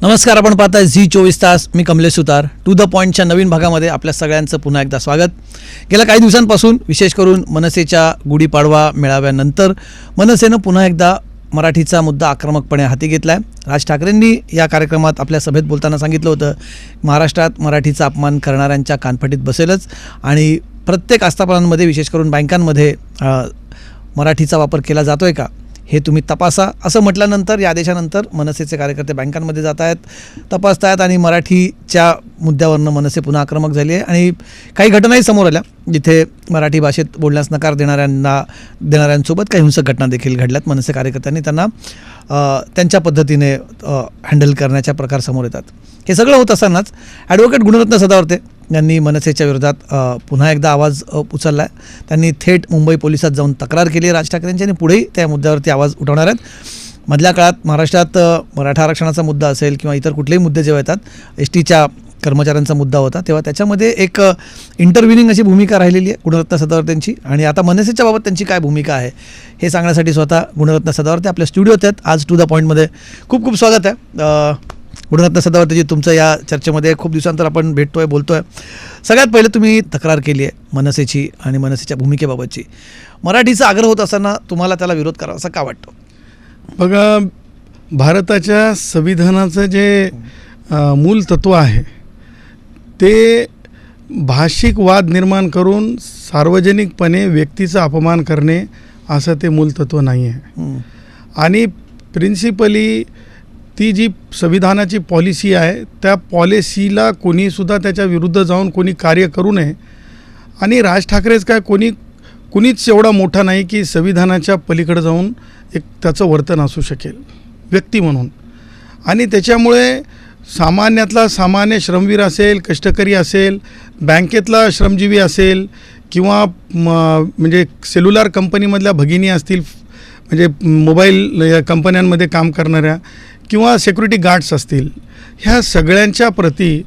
नमस्कार आपण पाहताय झी चोवीस तास. मी कमलेश सुतार. टू द पॉईंटच्या नवीन भागामध्ये आपल्या सगळ्यांचं पुन्हा एकदा स्वागत. गेल्या काही दिवसांपासून विशेष करून मनसेच्या गुढीपाडवा मेळाव्यानंतर मनसेनं पुन्हा एकदा मराठीचा मुद्दा आक्रमकपणे हाती घेतला आहे राज ठाकरेंनी या कार्यक्रमात आपल्या सभेत बोलताना सांगितलं होतं महाराष्ट्रात मराठीचा अपमान करणाऱ्यांच्या कानफटीत बसेलच आणि प्रत्येक आस्थापनांमध्ये विशेष करून बँकांमध्ये मराठीचा वापर केला जातो आहे का? हे तुम्ही तपासा. असं म्हटल्यानंतर या आदेशानंतर मनसेचे कार्यकर्ते बँकांमध्ये जात आहेत तपासतायत आणि मराठीच्या मुद्द्यावरनं मनसे पुन्हा आक्रमक झाली आहे. आणि काही घटनाही समोर आल्या जिथे मराठी भाषेत बोलण्यास नकार देणाऱ्यांना देणाऱ्यांसोबत काही हिंसक घटना देखील घडल्यात. मनसे कार्यकर्त्यांनी त्यांना त्यांच्या पद्धतीने हँडल करण्याच्या प्रकार समोर येतात. हे सगळं होत असतानाच ॲडव्होकेट गुणरत्न सदावर्ते यांनी मनसेच्या विरोधात पुन्हा एकदा आवाज उचलला आहे त्यांनी थेट मुंबई पोलिसात जाऊन तक्रार केली आहे. राज ठाकरेंची आणि पुढेही त्या मुद्द्यावरती आवाज उठवणार आहेत. मधल्या काळात महाराष्ट्रात मराठा आरक्षणाचा मुद्दा असेल किंवा इतर कुठलेही मुद्दे जेव्हा येतात एस टीच्या कर्मचाऱ्यांचा मुद्दा होता तेव्हा त्याच्यामध्ये एक इंटरव्हिनिंग अशी भूमिका राहिलेली आहे गुणरत्न सदावर्तेंची आणि आता मनसेच्या बाबत त्यांची काय भूमिका आहे हे सांगण्यासाठी स्वतः गुणरत्न सदावर्ते आपल्या स्टुडिओत आहेत. आज टू द पॉईंटमध्ये खूप खूप स्वागत आहे. अ, गुणरत्न सदावर्तेजी तुमचं या चर्चेमध्ये खूप दिवसांतर आपण भेटतोय बोलतोय. सगळ्यात पहिले तुम्ही तक्रार केली आहे मनसेची आणि मनसेच्या भूमिकेबाबतची. मराठीचा आग्रह होत असताना तुम्हाला त्याला विरोध करावा असं का वाटतं? बघा भारताच्या संविधानाचं जे मूल तत्व आहे ते भाषिक वाद निर्माण करून सार्वजनिकपणे व्यक्तीचा अपमान करणे असं ते मूल तत्व नाही आहे. आणि प्रिन्सिपली ती जी संविधानाची पॉलिसी आहे त्या पॉलिसीला कोणीसुद्धा त्याच्या विरुद्ध जाऊन कोणी कार्य करू नये. आणि राज ठाकरेच काय कोणी कुणीच एवढा मोठा नाही की संविधानाच्या पलीकडे जाऊन एक त्याचं वर्तन असू शकेल व्यक्ती म्हणून. आणि त्याच्यामुळे सामान्यातला सामान्य श्रमवीर असेल कष्टकरी असेल बँकेतला श्रमजीवी असेल किंवा म्हणजे सेल्युलर कंपनीमधल्या भगिनी असतील म्हणजे मोबाईल या कंपन्यांमध्ये काम करणाऱ्या किंवा सेक्युरिटी गार्ड्स असतील ह्या सगळ्यांच्या प्रती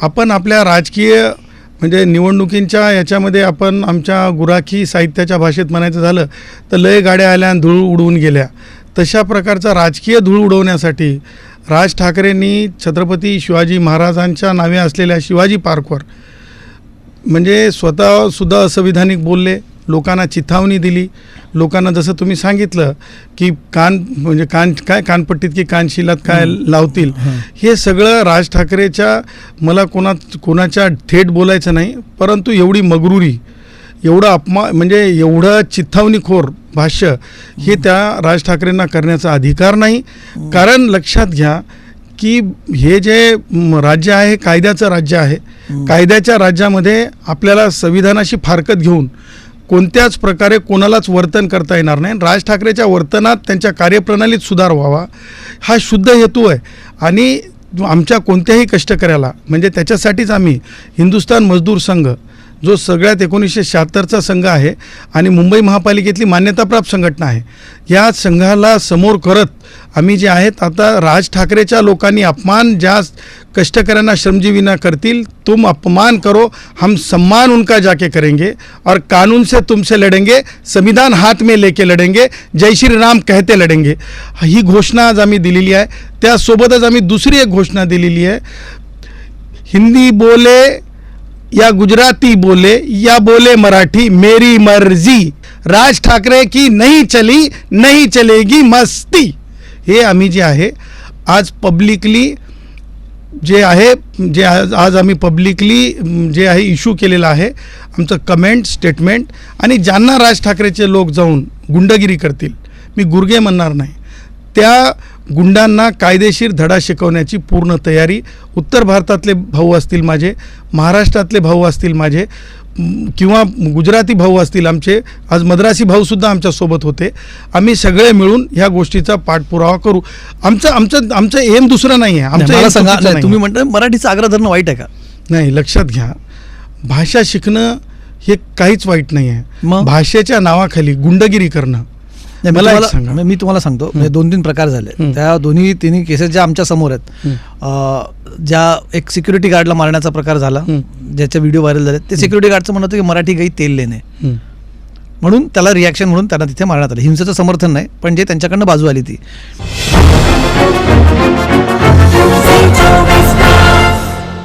आपण आपल्या राजकीय म्हणजे निवडणुकींच्या याच्यामध्ये आपण आमच्या गुराखी साहित्याच्या भाषेत म्हणायचं झालं तर लय गाड्या आल्या आणि धूळ उडवून गेल्या. तशा प्रकारचा राजकीय धूळ उडवण्यासाठी राज ठाकरेंनी छत्रपती शिवाजी महाराजांच्या नावे असलेल्या शिवाजी पार्कवर म्हणजे स्वतःसुद्धा असंविधानिक बोलले लोकांना चिथावणी दिली. लोकांना जसं तुम्ही सांगितलं की कान म्हणजे कान काय कानपट्टीत की कानशिलात काय लावतील हे सगळं राज ठाकरेच्या मला कोणा कोणाच्या थेट बोलायचं नाही परंतु एवढी मगरुरी एवढं अपमा म्हणजे एवढं चिथावणीखोर भाष्य हे त्या राज ठाकरेंना करण्याचा अधिकार नाही. कारण लक्षात घ्या की हे जे राज्य आहे कायद्याचं राज्य आहे. कायद्याच्या राज्यामध्ये आपल्याला संविधानाशी फारकत घेऊन कोणत्याच प्रकारे कोणालाच वर्तन करता येणार नाही. राज ठाकरेच्या वर्तनात त्यांच्या कार्यप्रणालीत सुधार व्हावा हा शुद्ध हेतू आहे. आणि आमच्या कोणत्याही कष्टकऱ्याला म्हणजे त्याच्यासाठीच आम्ही हिंदुस्तान मजदूर संघ जो सगळ्यात एकोणीसशे शहात्तरचा संघ आहे आणि मुंबई महापालिकेतली मान्यताप्राप्त संघटना आहे या संघाला समोर करत आम्ही जे आहेत आता राज ठाकरेच्या लोकांनी अपमान ज्या कष्टकऱ्यांना श्रमजीवीना करतील तुम अपमान करो हम सम्मान उनका जाके करेंगे और कानून से तुमसे लड़ेंगे संविधान हाथ में लेके लड़ेंगे जय श्री राम कहते लड़ेंगे। ही घोषणा आज आम्ही दिलेली आहे त्यासोबतच आम्ही दुसरी एक घोषणा दिलेली आहे। हिंदी बोले या गुजराती बोले या बोले मराठी मेरी मर्जी। राज ठाकरे की नहीं चली नहीं चलेगी मस्ती। हे आम्ही जे आहे आज पब्लिकली जे आहे जे आज आज आम्ही पब्लिकली जे आहे इश्यू केलेलं आहे आमचं कमेंट स्टेटमेंट आणि ज्यांना राज ठाकरेचे लोक जाऊन गुंडगिरी करतील मी गुरगे म्हणणार नाही. त्या गुंडांना कायदेशीर धडा शिकवण्याची पूर्ण तयारी. उत्तर भारतातले भाऊ असतील माझे महाराष्ट्रातले भाऊ असतील माझे किंवा गुजराती भाऊ असतील आमचे आज मद्रासी भाऊसुद्धा आमच्यासोबत होते. आम्ही सगळे मिळून ह्या गोष्टीचा पाठपुरावा करू. आमचं आमचं आमचं एम दुसरं नाही आहे. आमचं तुम्ही. म्हणता मराठीचा आग्रह धरणं वाईट आहे का? नाही लक्षात घ्या. भाषा शिकणं हे काहीच वाईट नाही आहे. मग? भाषेच्या नावाखाली गुंडगिरी करणं. नाही, मी मला एक तुम्हाला- सांगा. मी- मी तुम्हाला सांगतो म्हणजे दोन तीन प्रकार झाले हं. त्या दोन्ही तिन्ही केसेस ज्या आमच्यासमोर आहेत हं. अं, ज्या एक सिक्युरिटी गार्डला मारण्याचा प्रकार झाला हं. ज्याचे व्हिडिओ व्हायरल झाले ते सिक्युरिटी गार्डचं म्हणत होतं की मराठी गाई तेल लेणे. म्हणून त्याला रिॲक्शन म्हणून त्यांना तिथे मारण्यात आलं हिंसेचं समर्थन नाही पण जे त्यांच्याकडनं बाजू आली ती